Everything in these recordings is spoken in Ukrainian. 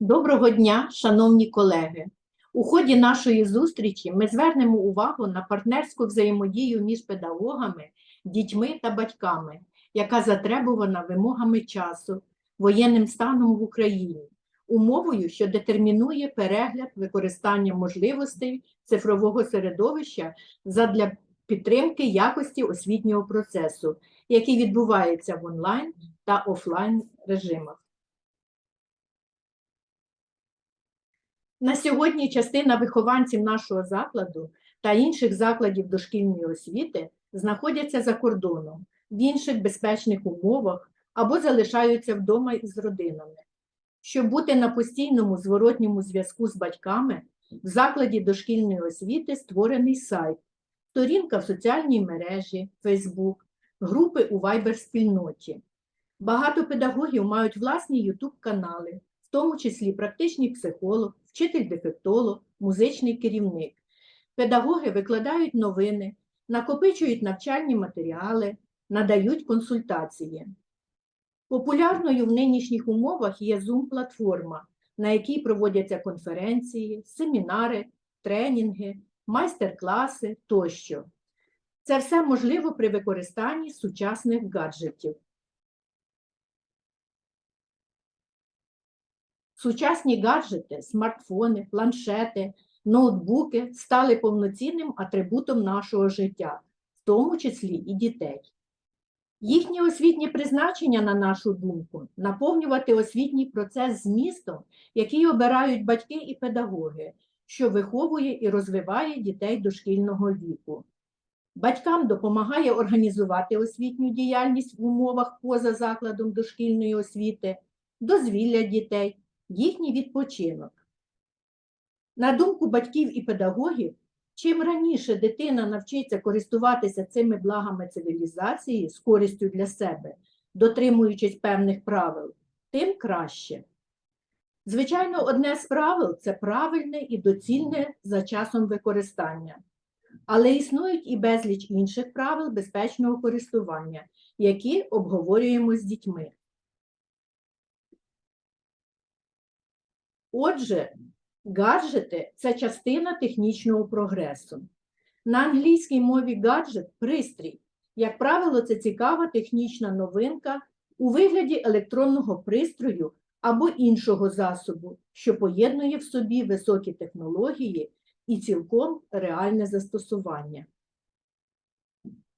Доброго дня, шановні колеги. У ході нашої зустрічі ми звернемо увагу на партнерську взаємодію між педагогами, дітьми та батьками, яка затребувана вимогами часу, воєнним станом в Україні, умовою, що детермінує перегляд використання можливостей цифрового середовища задля підтримки якості освітнього процесу, який відбувається в онлайн та офлайн режимах. На сьогодні частина вихованців нашого закладу та інших закладів дошкільної освіти знаходяться за кордоном в інших безпечних умовах або залишаються вдома із родинами. Щоб бути на постійному зворотньому зв'язку з батьками, в закладі дошкільної освіти створений сайт, сторінка в соціальній мережі, Facebook, групи у Viber-спільноті. Багато педагогів мають власні YouTube-канали, в тому числі практичний психолог, вчитель-дефектолог, музичний керівник. Педагоги викладають новини, накопичують навчальні матеріали, надають консультації. Популярною в нинішніх умовах є Zoom-платформа, на якій проводяться конференції, семінари, тренінги, майстер-класи тощо. Це все можливо при використанні сучасних гаджетів. Сучасні гаджети, смартфони, планшети, ноутбуки стали повноцінним атрибутом нашого життя, в тому числі і дітей. Їхнє освітнє призначення, на нашу думку, наповнювати освітній процес змістом, який обирають батьки і педагоги, що виховує і розвиває дітей дошкільного віку. Батькам допомагає організувати освітню діяльність в умовах поза закладом дошкільної освіти, дозвілля дітей, їхній відпочинок. На думку батьків і педагогів, чим раніше дитина навчиться користуватися цими благами цивілізації з користю для себе, дотримуючись певних правил, тим краще. Звичайно, одне з правил це правильне і доцільне за часом використання. Але існують і безліч інших правил безпечного користування, які обговорюємо з дітьми. Отже, гаджети це частина технічного прогресу. На англійській мові гаджет пристрій. Як правило, це цікава технічна новинка у вигляді електронного пристрою або іншого засобу, що поєднує в собі високі технології і цілком реальне застосування.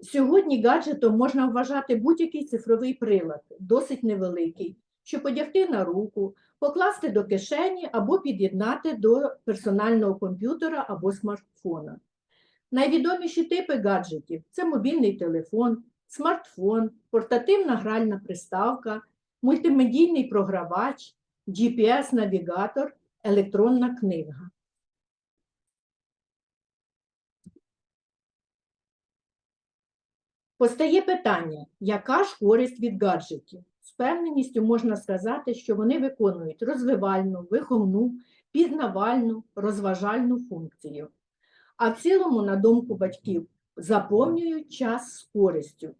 Сьогодні гаджетом можна вважати будь-який цифровий прилад, досить невеликий, щоб одягти на руку, покласти до кишені або під'єднати до персонального комп'ютера або смартфона. Найвідоміші типи гаджетів це мобільний телефон, смартфон, портативна гральна приставка, мультимедійний програвач, GPS-навігатор, електронна книга. Постає питання, яка ж користь від гаджетів? З певненістю можна сказати, що вони виконують розвивальну, виховну, пізнавальну, розважальну функцію. А в цілому, на думку батьків, заповнюють час з користю.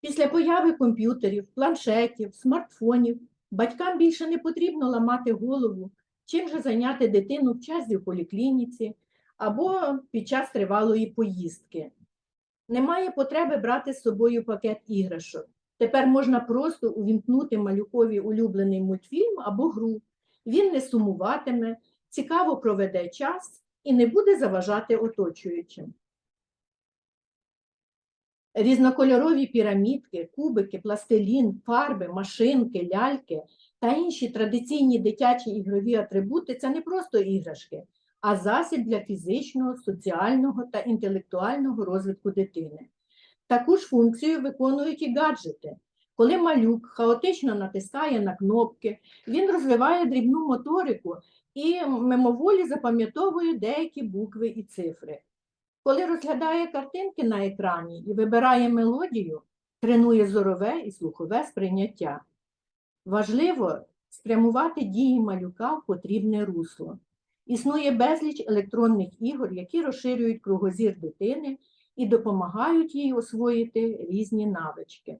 Після появи комп'ютерів, планшетів, смартфонів батькам більше не потрібно ламати голову, чим же зайняти дитину в часі в поліклініці або під час тривалої поїздки. Немає потреби брати з собою пакет іграшок. Тепер можна просто увімкнути малюкові улюблений мультфільм або гру. Він не сумуватиме, цікаво проведе час і не буде заважати оточуючим. Різнокольорові пірамідки, кубики, пластилін, фарби, машинки, ляльки та інші традиційні дитячі ігрові атрибути це не просто іграшки, а засіб для фізичного, соціального та інтелектуального розвитку дитини. Таку ж функцію виконують і гаджети. Коли малюк хаотично натискає на кнопки, він розвиває дрібну моторику і мимоволі запам'ятовує деякі букви і цифри. Коли розглядає картинки на екрані і вибирає мелодію, тренує зорове і слухове сприйняття. Важливо спрямувати дії малюка в потрібне русло. Існує безліч електронних ігор, які розширюють кругозір дитини і допомагають їй освоїти різні навички.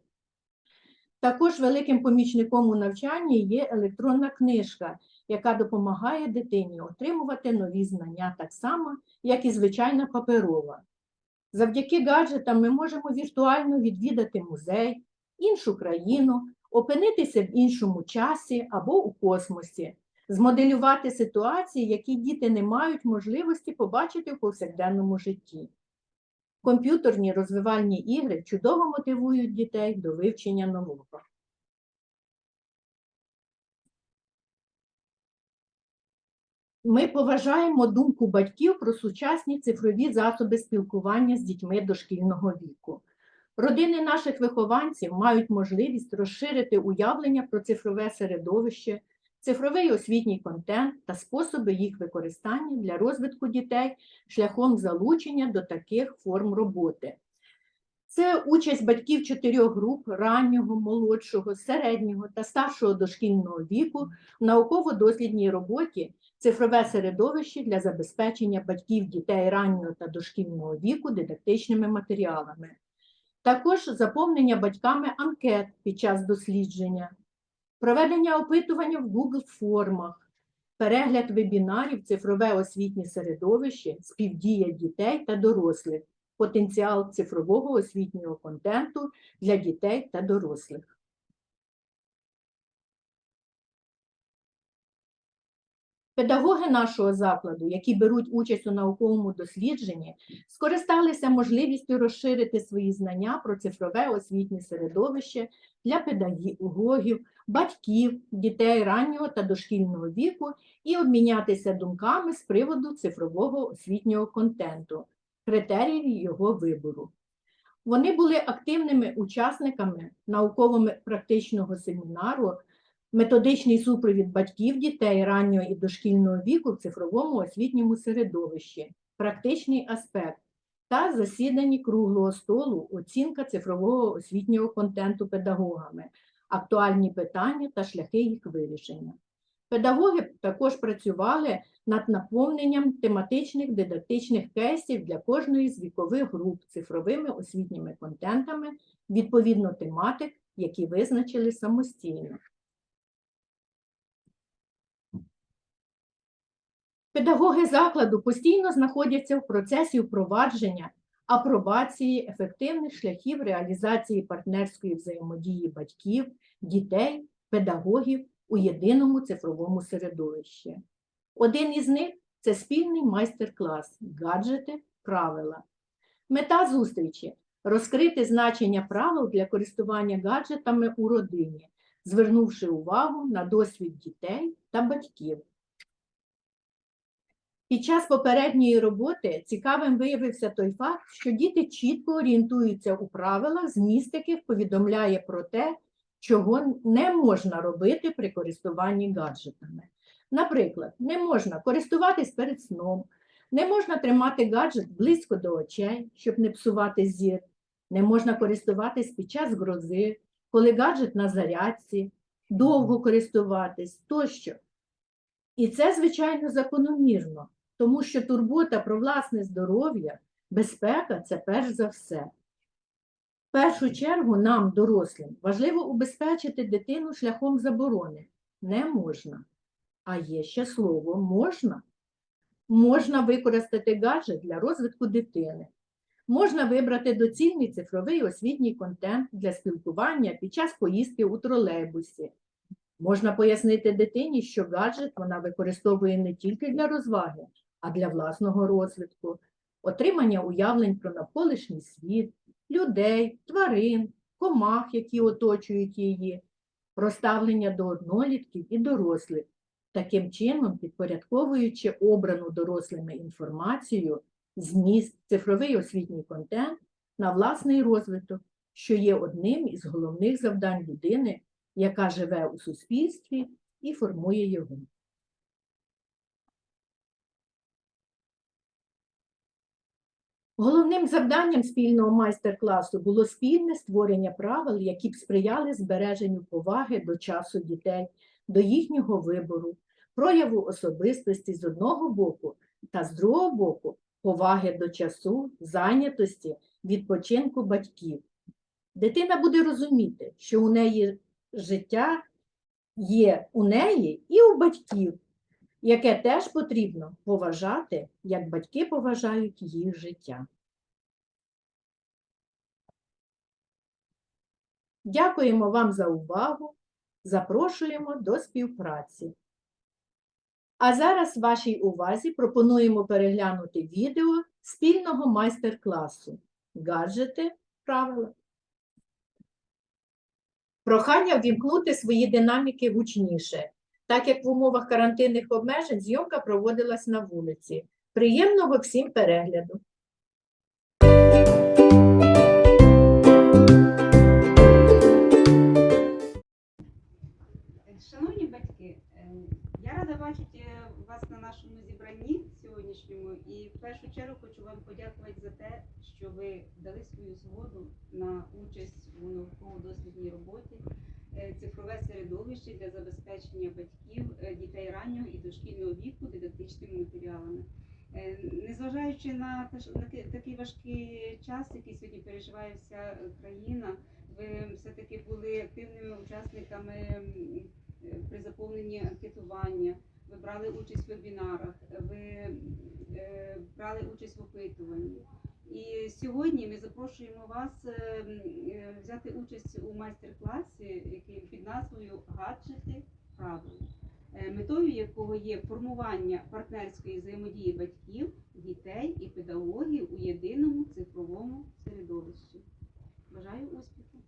Також великим помічником у навчанні є електронна книжка, яка допомагає дитині отримувати нові знання так само, як і звичайна паперова. Завдяки гаджетам ми можемо віртуально відвідати музей, іншу країну, опинитися в іншому часі або у космосі, змоделювати ситуації, які діти не мають можливості побачити в повсякденному житті. Комп'ютерні розвивальні ігри чудово мотивують дітей до вивчення нового. Ми поважаємо думку батьків про сучасні цифрові засоби спілкування з дітьми дошкільного віку. Родини наших вихованців мають можливість розширити уявлення про цифрове середовище, цифровий освітній контент та способи їх використання для розвитку дітей шляхом залучення до таких форм роботи. Це участь батьків чотирьох груп раннього, молодшого, середнього та старшого дошкільного віку в науково-дослідній роботі цифрове середовище для забезпечення батьків дітей раннього та дошкільного віку дидактичними матеріалами. Також заповнення батьками анкет під час дослідження, проведення опитування в Google формах, перегляд вебінарів цифрове освітнє середовище, співдія дітей та дорослих, потенціал цифрового освітнього контенту для дітей та дорослих. Педагоги нашого закладу, які беруть участь у науковому дослідженні, скористалися можливістю розширити свої знання про цифрове освітнє середовище для педагогів, батьків, дітей раннього та дошкільного віку і обмінятися думками з приводу цифрового освітнього контенту, критеріїв його вибору. Вони були активними учасниками науково-практичного семінару методичний супровід батьків дітей раннього і дошкільного віку в цифровому освітньому середовищі, практичний аспект та засіданні круглого столу оцінка цифрового освітнього контенту педагогами, актуальні питання та шляхи їх вирішення. Педагоги також працювали над наповненням тематичних дидактичних кейсів для кожної з вікових груп цифровими освітніми контентами відповідно тематик, які визначили самостійно. Педагоги закладу постійно знаходяться в процесі впровадження апробації ефективних шляхів реалізації партнерської взаємодії батьків, дітей, педагогів у єдиному цифровому середовищі. Один із них це спільний майстер-клас гаджети, правила. Мета зустрічі розкрити значення правил для користування гаджетами у родині, звернувши увагу на досвід дітей та батьків. Під час попередньої роботи цікавим виявився той факт, що діти чітко орієнтуються у правилах, зміст яких повідомляє про те, чого не можна робити при користуванні гаджетами. Наприклад, не можна користуватись перед сном, не можна тримати гаджет близько до очей, щоб не псувати зір, не можна користуватись під час грози, коли гаджет на зарядці, довго користуватись тощо. І це, звичайно, закономірно тому що турбота про власне здоров'я, безпека це перш за все. В першу чергу нам, дорослим, важливо убезпечити дитину шляхом заборони. Не можна. А є ще слово можна. Можна використати гаджет для розвитку дитини. Можна вибрати доцільний цифровий освітній контент для спілкування під час поїздки у тролейбусі. Можна пояснити дитині, що гаджет вона використовує не тільки для розваги, а для власного розвитку, отримання уявлень про навколишній світ, людей, тварин, комах, які оточують її, проставлення до однолітків і дорослих, таким чином підпорядковуючи обрану дорослими інформацію, зміст, цифровий освітній контент на власний розвиток, що є одним із головних завдань людини, яка живе у суспільстві і формує його. Головним завданням спільного майстер-класу було спільне створення правил, які б сприяли збереженню поваги до часу дітей, до їхнього вибору, прояву особистості з одного боку та з другого боку поваги до часу, зайнятості, відпочинку батьків. Дитина буде розуміти, що у неї життя є у неї і у батьків, яке теж потрібно поважати, як батьки поважають їх життя. Дякуємо вам за увагу. Запрошуємо до співпраці. А зараз вашій увазі пропонуємо переглянути відео спільного майстер-класу Гаджети правила. Прохання ввімкнути свої динаміки гучніше, так як в умовах карантинних обмежень зйомка проводилась на вулиці. Приємного всім перегляду! Шановні батьки, е, я рада бачити вас на нашому зібранні сьогоднішньому і в першу чергу хочу вам подякувати за те, що ви дали свою згоду на участь у науково-дослідній роботі е, цифрове середовище для забезпечення батьків е, дітей раннього і дошкільного віку дидактичними матеріалами. Е, Незважаючи на такий важкий час, який сьогодні переживає вся е, країна, ви все-таки були активними учасниками е, при заповненні анкетування, ви брали участь в вебінарах, ви е, брали участь в опитуванні. І сьогодні ми запрошуємо вас е, е, взяти участь у майстер-класі, який під назвою Гаджети правила, е, метою якого є формування партнерської взаємодії батьків, дітей і педагогів у єдиному цифровому середовищі. Бажаю успіху!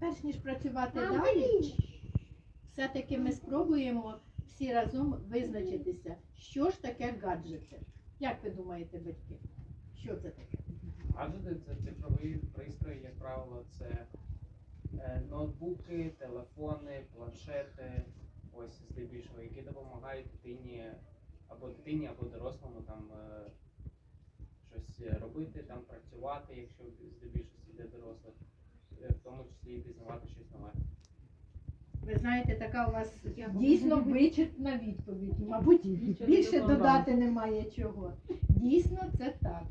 Перш ніж працювати далі, все-таки ми спробуємо всі разом визначитися, що ж таке гаджети. Як ви думаєте, батьки? Що це таке? Гаджети це цифрові пристрої, як правило, це е, ноутбуки, телефони, планшети, ось здебільшого, які допомагають дитині або дитині, або дорослому там е, щось робити, там працювати, якщо здебільшості для дорослих, е, в тому числі і пізнавати щось нове. Ви знаєте, така у вас дійсно вичерпна відповідь. Мабуть, більше додати немає чого. Дійсно, це так.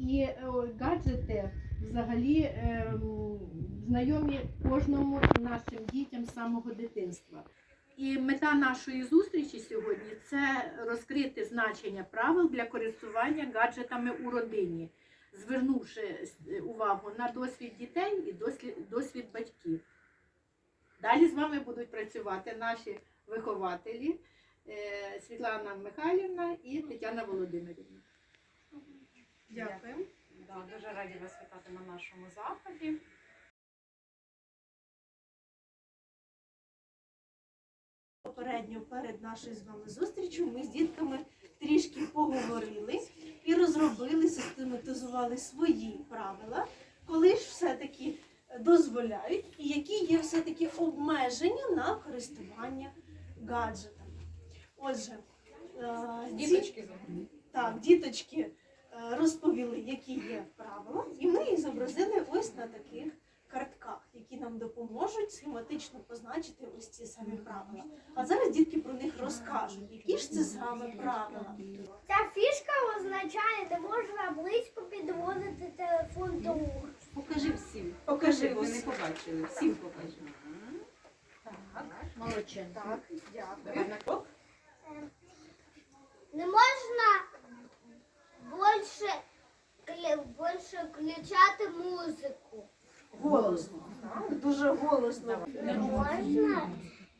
І е, гаджети взагалі ем, знайомі кожному нашим дітям з самого дитинства. І мета нашої зустрічі сьогодні це розкрити значення правил для користування гаджетами у родині, звернувши е, увагу на досвід дітей і досвід батьків. Далі з вами будуть працювати наші вихователі е, Світлана Михайлівна і Тетяна Володимирівна. Дякую. Да, дуже раді вас вітати на нашому заході. Попередньо перед нашою з вами зустрічю ми з дітками трішки поговорили і розробили, систематизували свої правила, коли ж все-таки дозволяють і які є все-таки обмеження на користування гаджетами. Отже, е, ці- Діточки так, діточки е, розповіли, які є правила, і ми їх зобразили ось на таких картках, які нам допоможуть схематично позначити ось ці самі правила. А зараз дітки про них розкажуть, які ж це саме правила. Ця фішка означає, де можна близько підводити телефон до уха. Покажи всім. Покажи Вони побачили. Всім покажи. Молодчинка. Так, дякую. Не можна більше, більше включати музику. Голосно. Так, дуже голосно. Не можна,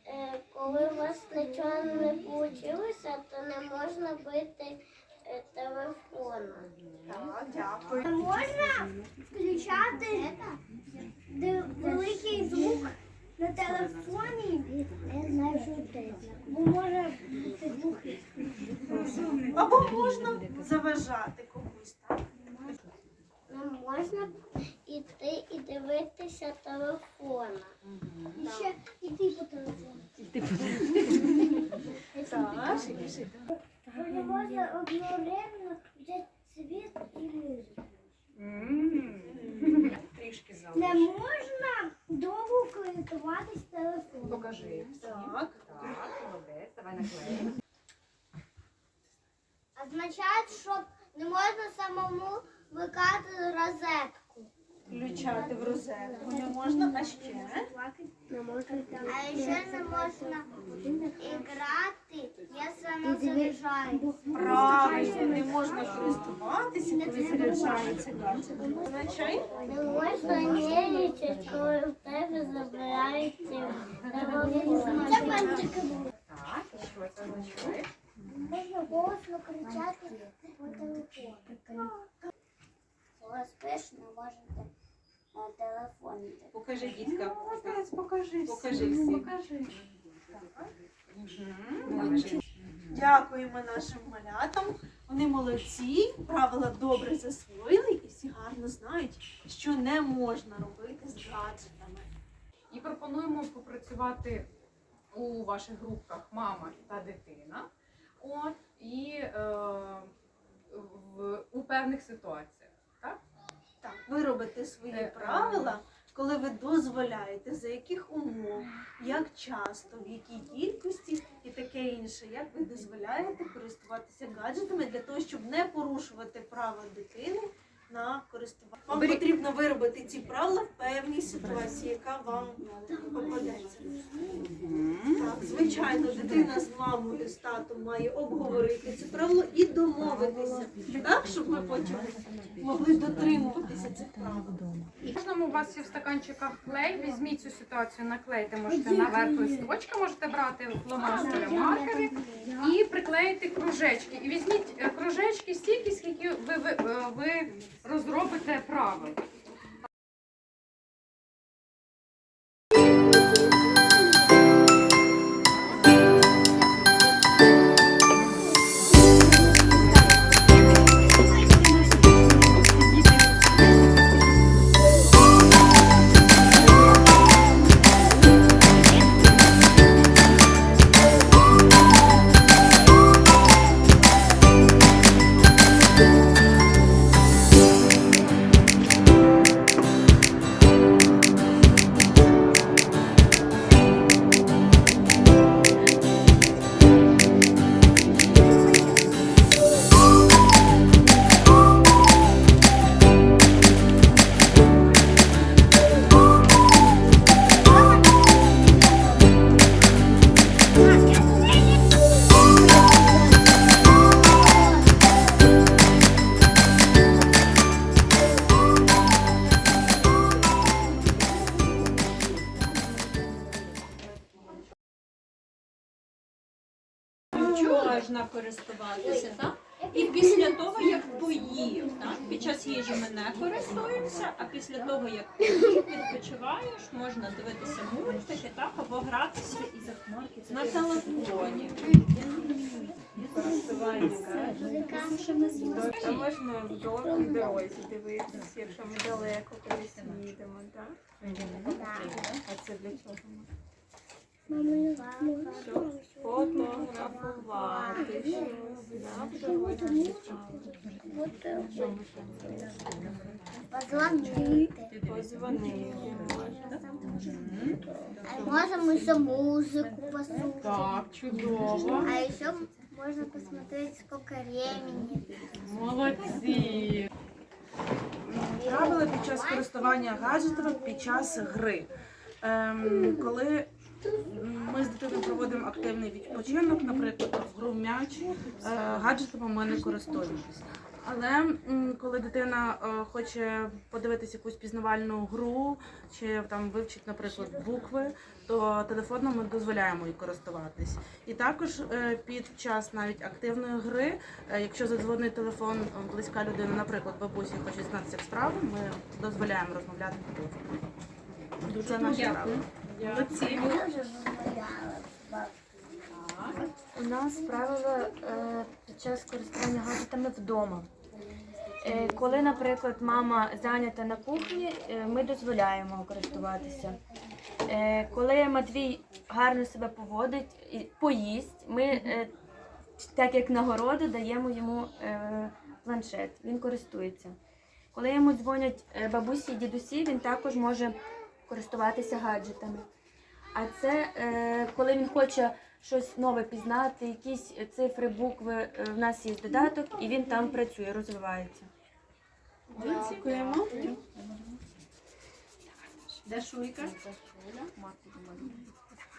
е, коли у вас нічого не вийшло, то не можна бити е, телефоном. Так, дякую. Не можна включати ди- великий звук на телефоні. Я знаю, що це. Бо може бути глухий. Або можна заважати комусь, так? Не можна іти і дивитися телефона. І ще іти по телефону. Так. Не можна одновременно взяти світ і музику. Трішки Не залиш. можна довго користуватись телефоном. Покажи. Так. Так, молодець, давай наклеїмо. Означає, щоб Не можна самому вмикати розетку. Включати в розетку не можна, а ще. А ще не можна грати, якщо воно заряджається. Правильно, не можна користуватися, коли заряджається гаджет. Означає? Не можна нервничати, коли в тебе забирається телефон. Це бантики. Що це означає? Можна голосно кричати по телефону. Коли спиш, не можете на телефоні. Покажи діткам. Молодець, покажи. Покажи всім. Покажи. Молодці. Дякуємо нашим малятам. Вони молодці, правила добре засвоїли і всі гарно знають, що не можна робити з гаджетами. І пропонуємо попрацювати у ваших групках мама та дитина. От, і е, в, у певних ситуаціях. Так? Так, ви робите свої Е, правила, коли ви дозволяєте, за яких умов, як часто, в якій кількості і таке інше. Як ви дозволяєте користуватися гаджетами для того, щоб не порушувати права дитини на користування. Вам потрібно виробити ці правила в певній ситуації, яка вам попадеться. Так, звичайно, дитина з мамою, з татом має обговорити це правило і домовитися, так, щоб ви потім могли дотримуватися цих правил. Можна у вас є в стаканчиках клей, візьміть цю ситуацію, наклейте, можете наверх листочка, можете брати фломастери, маркери і приклеїти кружечки. І візьміть е, кружечки стільки, скільки ви, ви, е, ви розробите правил. А після того, як ти відпочиваєш, можна дивитися мультики, так, або гратися на телефоні. Та можна в довгій дорозі дивитися, якщо ми далеко колись їдемо, так? А це для чого? Фотографувати щось, ще Позвонити. Позвонити. А можемо ще музику послухати. Так, чудово. А еще можно посмотреть, сколько времени. Молодці. Правила під час користування гаджетами під час гри. Ем, коли ми з дитиною проводимо активний відпочинок, наприклад, в гру в м'яч, е, гаджетами ми не користуємося. Але коли дитина е, хоче подивитися якусь пізнавальну гру чи там вивчить, наприклад, букви, то телефоном ми дозволяємо їй користуватись. І також е, під час навіть активної гри, якщо задзвонить телефон близька людина, наприклад, бабусі хоче дізнатися як справи, ми дозволяємо розмовляти по телефону. Це наші правила. У нас правило е, під час користування гаджетами вдома. Е, коли, наприклад, мама зайнята на кухні, е, ми дозволяємо користуватися. Коли Матвій гарно себе поводить і поїсть, ми, так як нагороду, даємо йому планшет. Він користується. Коли йому дзвонять бабусі і дідусі, він також може користуватися гаджетами. А це е, коли він хоче щось нове пізнати, якісь цифри, букви. Е, В нас є додаток, і він там працює, розвивається. Дякуємо. Де Шуйка?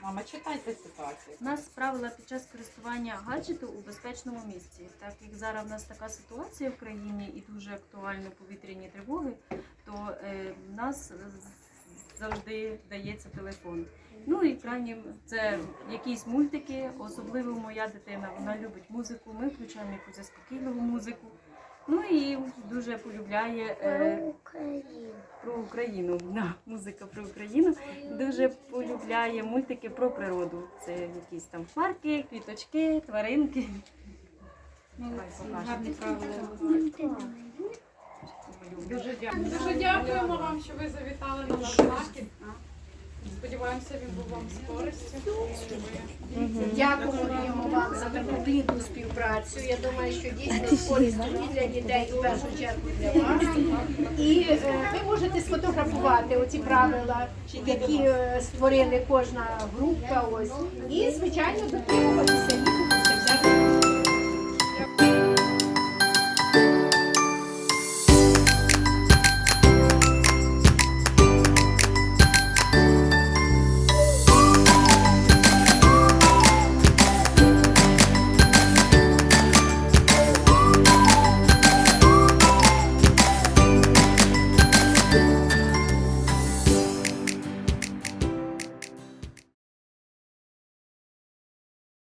Мама, читайте ситуацію. У нас правила під час користування гаджету у безпечному місці. Так як зараз в нас така ситуація в країні і дуже актуальні повітряні тривоги, то е, в нас завжди дається телефон. Ну і крайнім це якісь мультики, особливо моя дитина. Вона любить музику. Ми включаємо якусь заспокійливу музику. Ну і дуже полюбляє е, про Україну. Да, музика про Україну. Дуже полюбляє мультики про природу. Це якісь там хмарки, квіточки, тваринки. Гарні правила. Дуже дякую. Дуже дякуємо вам, що ви завітали на наш захід. Сподіваємося, він був вам з користю. Дякуємо вам за таку плідну співпрацю. Я думаю, що дійсно з користю і для дітей, в першу чергу для вас. І е, ви можете сфотографувати оці правила, які е, створили кожна група. Ось і звичайно дотримуватися їх